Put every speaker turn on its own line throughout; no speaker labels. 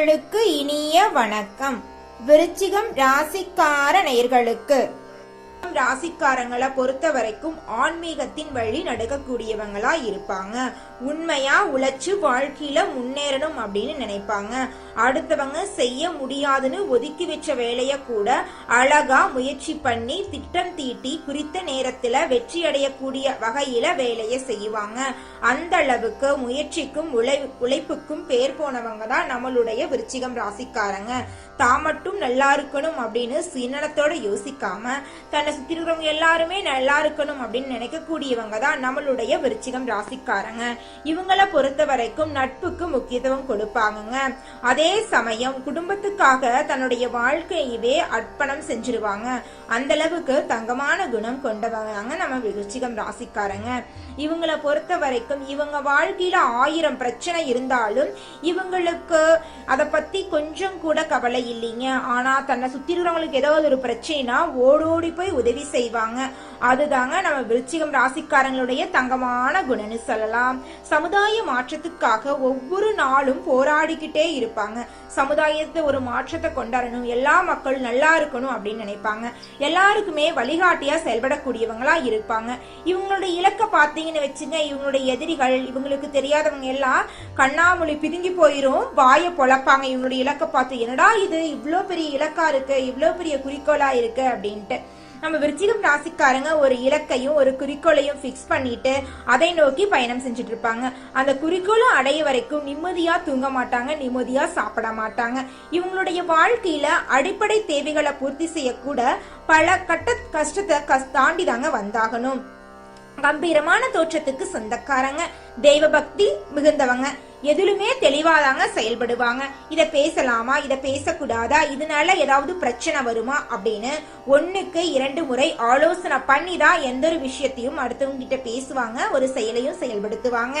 நேயர்களுக்கு இனிய வணக்கம். விருச்சிகம் ராசிக்கார நேயர்களுக்கு ராசிக்காரங்களை பொறுத்த வரைக்கும் ஆன்மீகத்தின் வழி நடக்கக்கூடியவங்களா இருப்பாங்க. உண்மையா உழைச்சு வாழ்க்கையில முன்னேறணும் அப்படின்னு நினைப்பாங்க. அடுத்தவங்க செய்ய முடியாதுன்னு ஒதுக்கி வச்ச வேலைய கூட அழகா முயற்சி பண்ணி திட்டம் தீட்டி குறித்த நேரத்துல வெற்றி அடையக்கூடிய வகையில வேலையை செய்வாங்க. அந்த அளவுக்கு முயற்சிக்கும் உழை உழைப்புக்கும் பேர் போனவங்க தான் நம்மளுடைய விருச்சிகம் ராசிக்காரங்க. தான் மட்டும் நல்லா இருக்கணும் அப்படின்னு சுயநலத்தோட யோசிக்காம தன்னை சுத்தி இருக்கிறவங்க எல்லாருமே நல்லா இருக்கணும் அப்படின்னு நினைக்கக்கூடியவங்க தான் நம்மளுடைய விருச்சிகம் ராசிக்காரங்க. இவங்கள பொறுத்த வரைக்கும் நட்புக்கு முக்கியத்துவம் கொடுப்பாங்கங்க. அதே சமயம் குடும்பத்துக்காக தன்னுடைய வாழ்க்கையவே அர்ப்பணம் செஞ்சிருவாங்க. அந்த அளவுக்கு தங்கமான குணம் கொண்டவங்க நம்ம விருச்சிகம் ராசிக்காரங்க. இவங்கள பொறுத்த வரைக்கும் இவங்க வாழ்க்கையில ஆயிரம் பிரச்சனை இருந்தாலும் இவங்களுக்கு அதை பத்தி கொஞ்சம் கூட கவலை இல்லைங்க. ஆனா தன்னை சுத்தி இருக்கிறவங்களுக்கு ஏதாவது ஒரு பிரச்சனைனா ஓடோடி போய் உதவி செய்வாங்க. அதுதாங்க நம்ம விருச்சிகம் ராசிக்காரங்களுடைய தங்கமான குணம்னு சொல்லலாம். சமுதாய மாற்றத்துக்காக ஒவ்வொரு நாளும் போராடிக்கிட்டே இருப்பாங்க. சமுதாயத்தை ஒரு மாற்றத்தை கொண்டாடணும். எல்லா மக்களும் நல்லா இருக்கணும் அப்படின்னு நினைப்பாங்க. எல்லாருக்குமே வழிகாட்டியா செயல்படக்கூடியவங்களா இருப்பாங்க. இவங்களுடைய இலக்க பார்த்தீங்கன்னு வச்சுங்க இவங்களுடைய எதிரிகள் இவங்களுக்கு தெரியாதவங்க எல்லாம் கண்ணாமொழி பிதுங்கி போயிரும் வாயை பொழப்பாங்க. இவங்களுடைய இலக்கை பார்த்து என்னடா இது? இவ்வளோ பெரிய இலக்கா இருக்கு இவ்வளோ பெரிய குறிக்கோளா இருக்கு? அப்படின்ட்டு. நம்ம விருச்சிகம் ராசிக்காரங்க ஒரு இலக்கையும் ஒரு குறிக்கோளையும் ஃபிக்ஸ் பண்ணிட்டு அதை நோக்கி பயணம் செஞ்சுட்டு இருப்பாங்க. அந்த குறிக்கோளை அடைய வரைக்கும் நிம்மதியா தூங்க மாட்டாங்க நிம்மதியா சாப்பிட மாட்டாங்க. இவங்களுடைய வாழ்க்கையில அடிப்படை தேவைகளை பூர்த்தி செய்யக்கூட பல கட்ட கஷ்டத்தை கஸ் தாண்டி தாங்க வந்தாகணும். கம்பீரமான தோற்றத்துக்கு சொந்தக்காரங்க தெய்வ பக்தி மிகுந்தவங்க. எதிலுமே தெளிவாதாங்க செயல்படுவாங்க. இதை பேசலாமா? இதை பேசக்கூடாதா? இதனால ஏதாவது பிரச்சனை வருமா? அப்படின்னு ஒன்றுக்கு இரண்டு முறை ஆலோசனை பண்ணி தான் எந்த ஒரு விஷயத்தையும் அடுத்தவங்க கிட்ட பேசுவாங்க. ஒரு செயலையும் செயல்படுத்துவாங்க.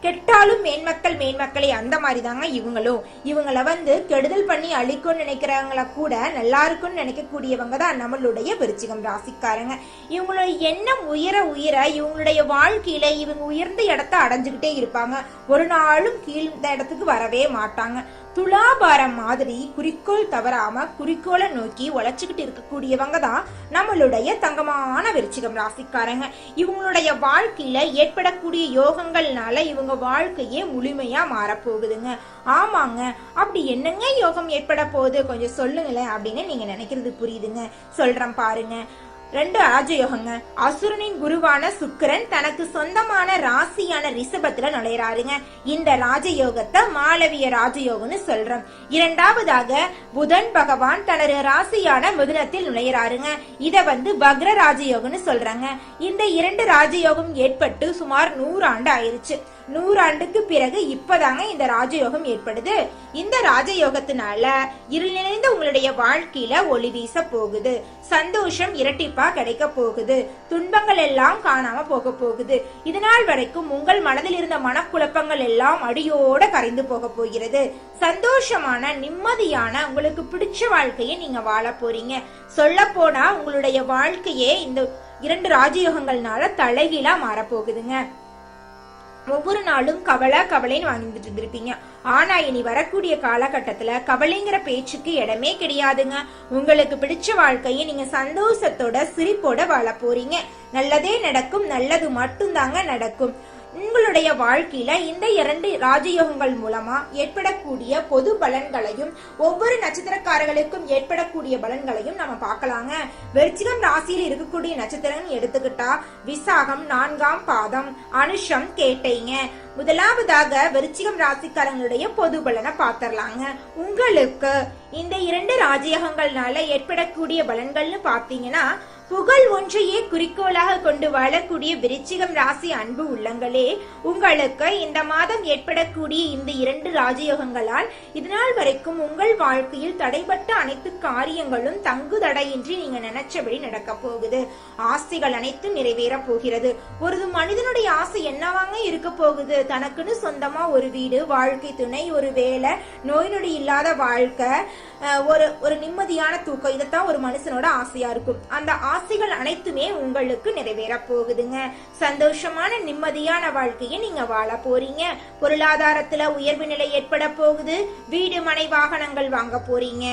கெட்டாலும் மேன்மக்கள் மேன்மக்களே அந்த மாதிரி தாங்க இவங்களும். இவங்களை வந்து கெடுதல் பண்ணி அழிக்கும்னு நினைக்கிறவங்கள கூட நல்லா இருக்கும்னு நினைக்கக்கூடியவங்க தான் நம்மளுடைய விருச்சிகம் ராசிக்காரங்க. இவங்களுடைய எண்ணம் உயர உயர இவங்களுடைய வாழ்க்கையில இவங்க உயர்ந்த இடத்த அடைஞ்சுக்கிட்டே இருப்பாங்க. ஒரு நாளும் கீழ் இந்த இடத்துக்கு வரவே மாட்டாங்க. துலாபாரம் மாதிரி குறிக்கோள் தவறாம குறிக்கோளை நோக்கி உழைச்சுக்கிட்டு இருக்கக்கூடியவங்க தான் நம்மளுடைய தங்கமான விருச்சிகம் ராசிக்காரங்க. இவங்களுடைய வாழ்க்கையில ஏற்படக்கூடிய யோகங்கள்னால இவங்க வாழ்க்கையே முழுமையா மாறப்போகுதுங்க. ஆமாங்க அப்படி என்னங்க யோகம் ஏற்பட போகுது? கொஞ்சம் சொல்லுங்களேன் அப்படின்னு நீங்க நினைக்கிறது புரியுதுங்க. சொல்றேன் பாருங்க. ரெண்டு ராஜயோகங்க. அசுரனின் குருவான சுக்கரன் தனக்கு சொந்தமான ராசியான ரிஷபத்துல நுழையறாருங்க. இந்த ராஜயோகத்தை மாளவிய ராஜயோகம்னு சொல்றோம். இரண்டாவதாக புதன் பகவான் தனது ராசியான மிதுனத்தில் நுழையறாருங்க. இத வந்து பக்ர ராஜயோகம்னு சொல்றாங்க. இந்த இரண்டு ராஜயோகம் ஏற்பட்டு சுமார் நூறு ஆண்டு ஆயிருச்சு. நூறாண்டுக்கு பிறகு இப்பதாங்க இந்த ராஜயோகம் ஏற்படுது. இந்த ராஜயோகத்தினால இருள் நிறைந்த உங்களுடைய வாழ்க்கையில ஒளி வீச போகுது. சந்தோஷம் இரட்டிப்பா கிடைக்க போகுது. துன்பங்கள் எல்லாம் காணாம போக போகுது. இதனால் வரைக்கும் உங்கள் மனதில் இருந்த மனக்குழப்பங்கள் எல்லாம் அடியோட கரைந்து போக போகிறது. சந்தோஷமான நிம்மதியான உங்களுக்கு பிடிச்ச வாழ்க்கையை நீங்க வாழ போறீங்க. சொல்ல போனா உங்களுடைய வாழ்க்கையே இந்த இரண்டு ராஜயோகங்கள்னால தலைகீழா மாறப்போகுதுங்க ஒவ்வொரு நாளும் கவலை கவலைன்னு வாங்கிட்டு இருந்திருப்பீங்க. ஆனா இனி வரக்கூடிய காலகட்டத்துல கவலைங்கிற பேச்சுக்கு இடமே கிடையாதுங்க. உங்களுக்கு பிடிச்ச வாழ்க்கையை நீங்க சந்தோஷத்தோட சிரிப்போட வாழ போறீங்க. நல்லதே நடக்கும் நல்லது மட்டும்தாங்க நடக்கும். உங்களுடைய வாழ்க்கையில இந்த இரண்டு ராஜயோகங்கள் மூலமா ஏற்படக்கூடிய பொது பலன்களையும் ஒவ்வொரு நட்சத்திரக்காரர்களுக்கும் ஏற்படக்கூடிய பலன்களையும் நம்ம பார்க்கலாங்க. விருச்சிகம் ராசியில் இருக்கக்கூடிய நட்சத்திரங்கள் எடுத்துக்கிட்டா விசாகம் நான்காம் பாதம் அனுஷம் கேட்டீங்க. முதலாவதாக விருச்சிகம் ராசிக்காரங்களுடைய பொது பலனை பார்த்தரலாங்க உங்களுக்கு இந்த இரண்டு ராஜயோகங்கள்னால ஏற்படக்கூடிய பலன்கள்னு பார்த்தீங்கன்னா புகழ் ஒன்றையே குறிக்கோளாக கொண்டு வாழக்கூடிய விருச்சிகம் ராசி அன்பு உள்ளங்களே உங்களுக்கு இந்த மாதம் ஏற்படக்கூடிய இந்த இரண்டு ராஜயோகங்களால் இதனால் வரைக்கும் உங்கள் வாழ்க்கையில் தடைப்பட்ட அனைத்து காரியங்களும் தங்கு தடையின்றி நீங்க நினைச்சபடி நடக்க போகுது. ஆசைகள் அனைத்தும் நிறைவேற போகிறது. ஒரு மனிதனுடைய ஆசை என்னவாங்க இருக்க போகுது? தனக்குன்னு சொந்தமா ஒரு வீடு வாழ்க்கை துணை ஒரு வேலை நோய் நொடி இல்லாத வாழ்க்கை ஒரு ஒரு நிம்மதியான தூக்கம் இதைத்தான் ஒரு மனுஷனோட ஆசையா இருக்கும். அந்த ஆசைகள் அனைத்துமே உங்களுக்கு நிறைவேறப் போகுதுங்க. சந்தோஷமான நிம்மதியான வாழ்க்கையை நீங்க வாழ போறீங்க. பொருளாதாரத்துல உயர்வு நிலை ஏற்பட போகுது. வீடு மனை வாகனங்கள் வாங்க போறீங்க.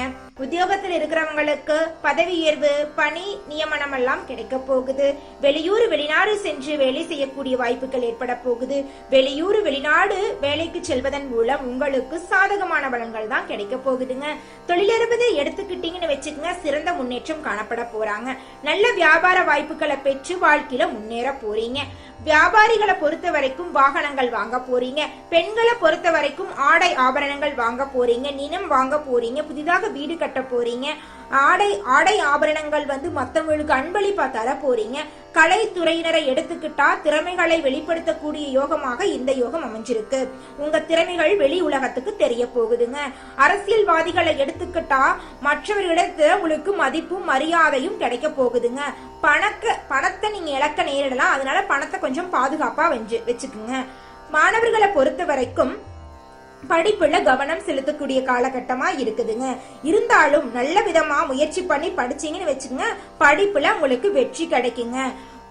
உத்தியோகத்தில் இருக்கிறவங்களுக்கு பதவி உயர்வு பணி நியமனம் எல்லாம் கிடைக்க போகுது. வெளியூர் வெளிநாடு சென்று வேலை செய்யக்கூடிய வாய்ப்புகள் ஏற்பட போகுது. வெளியூர் வெளிநாடு வேலைக்கு செல்வதன் மூலம் உங்களுக்கு சாதகமான வளங்கள் தான் கிடைக்க போகுதுங்க. தொழிலதிபதி எடுத்துக்கிட்டீங்கன்னு வச்சுக்கோங்க சிறந்த முன்னேற்றம் காணப்பட போறாங்க. நல்ல வியாபார வாய்ப்புகளை பெற்று வாழ்க்கையில முன்னேற போறீங்க. வியாபாரிகளை பொறுத்த வரைக்கும் வாகனங்கள் வாங்க போறீங்க. பெண்களை பொறுத்த வரைக்கும் ஆடை ஆபரணங்கள் வாங்க போறீங்க. நினம் வாங்க போறீங்க. புதிதாக வீடு கட்ட போறீங்க. ஆடை ஆடை ஆபரணங்கள் வந்து மத்தவங்களுக்கு அன்பளிப்பா தர போறீங்க. கலைத்துறையினரை எடுத்துக்கிட்டா திறமைகளை வெளிப்படுத்தக்கூடிய யோகமாக இந்த யோகம் அமைஞ்சிருக்கு. உங்க திறமைகள் வெளி உலகத்துக்கு தெரிய போகுதுங்க. அரசியல்வாதிகளை எடுத்துக்கிட்டா மற்றவர்களிடத்துல உங்களுக்கு மதிப்பும் மரியாதையும் கிடைக்க போகுதுங்க. பணக்க பணத்தை நீங்க இழக்க நேரிடலாம். அதனால பணத்தை கொஞ்சம் பாதுகாப்பா வெஞ்சு வச்சுக்குங்க. மாணவர்களை பொறுத்த வரைக்கும் படிப்புல கவனம் செலுத்தக்கூடிய காலகட்டமா இருக்குதுங்க. இருந்தாலும் நல்ல விதமா முயற்சி பண்ணி படிச்சீங்கன்னு வச்சுங்க படிப்புல உங்களுக்கு வெற்றி கிடைக்குங்க.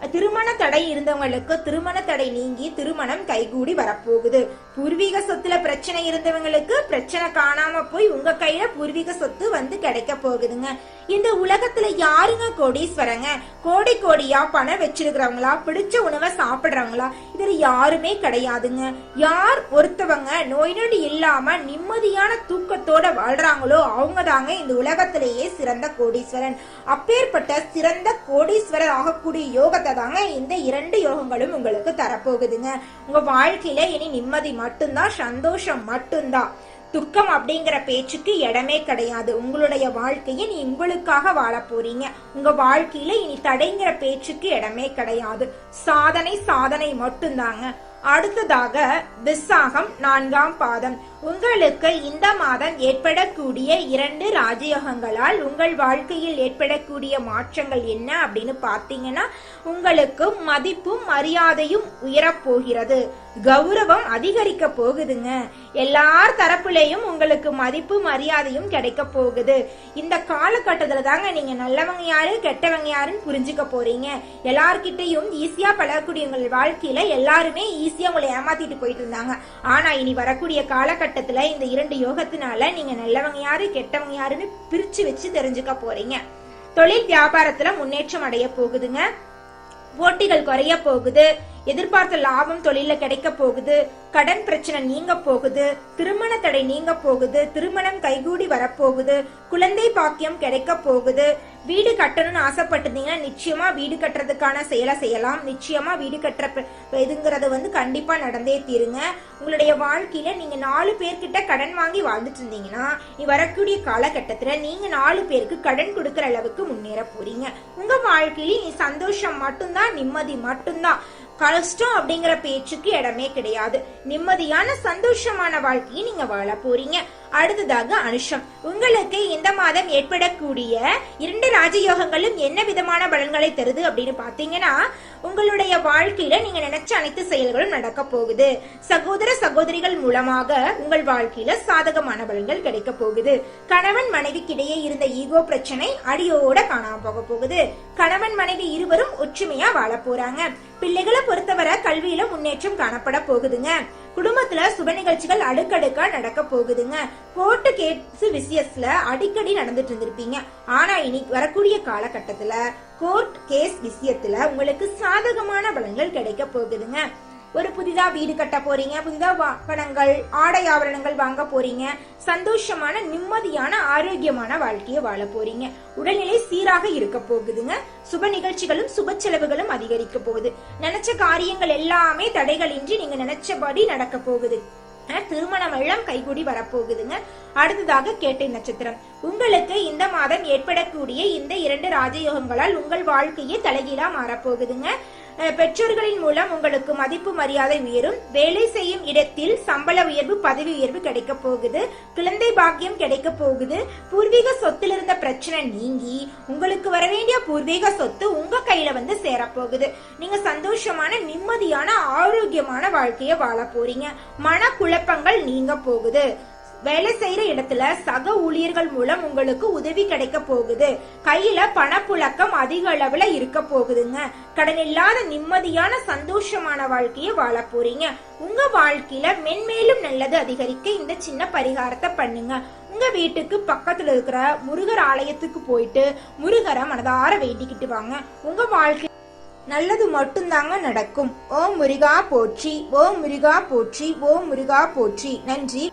திருமண தடை இருந்தவங்களுக்கு திருமண தடை நீங்கி திருமணம் கைகூடி வரப்போகுது. பூர்வீக சொத்துல பிரச்சனை இருந்தவங்களுக்கு பிரச்சனை காணாம போய் உங்க கையில பூர்வீக சொத்து வந்து கிடைக்க போகுதுங்க. இந்த உலகத்துல யாருங்க கோடீஸ்வரங்க? கோடி கோடியா பணம் வச்சிருக்கிறவங்களா? பிடிச்ச உணவை சாப்பிடுறவங்களா? இதுல யாருமே கிடையாதுங்க. யார் ஒருத்தவங்க நோய் நொடி இல்லாம நிம்மதியான தூக்கத்தோட வாழ்றாங்களோ அவங்க தாங்க இந்த உலகத்திலேயே சிறந்த கோடீஸ்வரன். அப்பேற்பட்ட சிறந்த கோடீஸ்வரர் ஆகக்கூடிய யோகத்தை தாங்க இந்த இரண்டு யோகங்களும் உங்களுக்கு தரப்போகுதுங்க. உங்க வாழ்க்கையில இனி நிம்மதி மட்டும்தான் சந்தோஷம் மட்டும்தான் துக்கம் அப்படிங்கிற பேச்சுக்கு இடமே கிடையாது. உங்களுடைய வாழ்க்கையை நீ உங்களுக்காக வாழ போறீங்க. உங்க வாழ்க்கையில இனி தடைங்கிற பேச்சுக்கு இடமே கிடையாது. சாதனை சாதனை மட்டும்தாங்க. அடுத்ததாக விசாகம் நான்காம் பாதம். உங்களுக்கு இந்த மாதம் ஏற்படக்கூடிய இரண்டு ராஜயோகங்களால் உங்கள் வாழ்க்கையில் ஏற்படக்கூடிய மாற்றங்கள் என்ன அப்படின்னு பார்த்தீங்கன்னா உங்களுக்கு மதிப்பும் மரியாதையும் உயரப்போகிறது. கௌரவம் அதிகரிக்க போகுதுங்க. எல்லார் தரப்புலையும் உங்களுக்கு மதிப்பு மரியாதையும் கிடைக்க போகுது. இந்த காலகட்டத்தில் தாங்க நீங்க நல்லவங்க யாரு கெட்டவங்க யாருன்னு புரிஞ்சுக்க போறீங்க. எல்லார்கிட்டையும் ஈஸியா பழகக்கூடிய உங்கள் வாழ்க்கையில எல்லாருமே ஈஸியா உங்களை ஏமாத்திட்டு போயிட்டு இருந்தாங்க. ஆனா இனி வரக்கூடிய காலகட்டம் காலகட்டத்துல இந்த இரண்டு யோகத்தினால நீங்க நல்லவங்க யாரு கெட்டவங்க யாருன்னு பிரிச்சு வச்சு தெரிஞ்சுக்க போறீங்க. தொழில் வியாபாரத்துல முன்னேற்றம் அடைய போகுதுங்க. போட்டிகள் குறைய போகுது. எதிர்பார்த்த லாபம் தொழில கிடைக்க போகுது கடன் பிரச்சனை நீங்க போகுது திருமண தடை நீங்க போகுது திருமணம் கைகூடி வரப்போகுது குழந்தை பாக்கியம் கிடைக்க போகுது. வீடு கட்டணும்னு ஆசைப்பட்டிருந்தீங்கன்னா நிச்சயமா வீடு கட்டுறதுக்கான செயலை செய்யலாம். நிச்சயமா வீடு கட்டுற இதுங்கிறது வந்து கண்டிப்பா நடந்தே தீருங்க. உங்களுடைய வாழ்க்கையில நீங்க நாலு பேர்கிட்ட கடன் வாங்கி வாழ்ந்துட்டு இருந்தீங்கன்னா நீ வரக்கூடிய காலகட்டத்துல நீங்க நாலு பேருக்கு கடன் கொடுக்கற அளவுக்கு முன்னேற போறீங்க. உங்க வாழ்க்கையில நீ சந்தோஷம் மட்டும்தான் நிம்மதி மட்டும்தான். கஷ்டம் அப்படிங்கிற பேச்சுக்கு இடமே கிடையாது. நிம்மதியான சந்தோஷமான வாழ்க்கையை நீங்க வாழ போறீங்க. அடுத்ததாக அனுஷம். உங்களுக்கு இந்த மாதம் ஏற்படக்கூடிய இரண்டு ராஜயோகங்களும் என்ன விதமான பலன்களை தருது அப்படின்னு பாத்தீங்கன்னா உங்களுடைய வாழ்க்கையில நீங்க நினைச்ச அனைத்து செயல்களும் நடக்க போகுது. சகோதர சகோதரிகள் மூலமாக உங்கள் வாழ்க்கையில சாதகமான பலன்கள் கிடைக்க போகுது. கணவன் மனைவிக்கிடையே இருந்த ஈகோ பிரச்சனை அடியோட காணாம போக போகுது. கணவன் மனைவி இருவரும் ஒற்றுமையா வாழ போறாங்க. பிள்ளைகளை பொறுத்தவரை கல்வியில முன்னேற்றம் காணப்பட போகுதுங்க. குடும்பத்துல சுப நிகழ்ச்சிகள் அடுக்கடுக்கா நடக்க போகுதுங்க. கோர்ட்டு கேஸ் விசியஸ்ல அடிக்கடி நடந்துட்டு இருந்திருப்பீங்க. ஆனா இனி வரக்கூடிய காலகட்டத்துல கோர்ட் கேஸ் விஷயத்துல உங்களுக்கு சாதகமான பலன்கள் கிடைக்க போகுதுங்க. ஒரு புதிதா வீடு கட்ட போறீங்க புதிதா வாகனங்கள் ஆடை ஆபரணங்கள் வாங்க போறீங்க சந்தோஷமான நிம்மதியான ஆரோக்கியமான வாழ்க்கையை வாழ போறீங்க. உடல்நிலை சீராக இருக்க போகுதுங்க. சுப நிகழ்ச்சிகளும் சுப செலவுகளும் அதிகரிக்க போகுது. நினைச்ச காரியங்கள் எல்லாமே தடைகளின்றி நீங்க நினைச்சபடி நடக்க போகுது. அஹ், திருமணம் எல்லாம் கைகூடி வரப்போகுதுங்க. அடுத்ததாக கேட்டை நட்சத்திரம். உங்களுக்கு இந்த மாதம் ஏற்படக்கூடிய இந்த இரண்டு ராஜயோகங்களால் உங்கள் வாழ்க்கையே தலைகீழா மாறப்போகுதுங்க. பெற்றோர்களின் மூலம் உங்களுக்கு மதிப்பு மரியாதை உயரும். வேலை செய்யும் இடத்தில் சம்பள உயர்வு பதவி உயர்வு கிடைக்க போகுது. குழந்தை பாக்கியம் கிடைக்க போகுது. பூர்வீக சொத்துல இருந்த பிரச்சனை நீங்கி உங்களுக்கு வர வேண்டிய பூர்வீக சொத்து உங்க கையில வந்து சேரப்போகுது. நீங்க சந்தோஷமான நிம்மதியான ஆரோக்கியமான வாழ்க்கையை வாழ போறீங்க. மன குழப்பங்கள் நீங்க போகுது. வேலை செய்யற இடத்துல சக ஊழியர்கள் மூலம் உங்களுக்கு உதவி கிடைக்க போகுது. கையில பணப்புழக்கம் அதிக அளவுல இருக்க போகுதுங்க. கடன் இல்லாத நிம்மதியான சந்தோஷமான வாழ்க்கையை வாழ போறீங்க. உங்க வாழ்க்கையில மென்மேலும் நல்லது அதிகரிக்க இந்த சின்ன பரிகாரத்தை பண்ணுங்க. உங்க வீட்டுக்கு பக்கத்துல இருக்கிற முருகர் ஆலயத்துக்கு போயிட்டு முருகரை மனதார வேண்டிக்கிட்டு வாங்க. உங்க வாழ்க்கை நல்லது மட்டும்தாங்க நடக்கும். ஓம் முருகா போற்றி ஓம் முருகா போற்றி ஓம் முருகா போற்றி. நன்றி.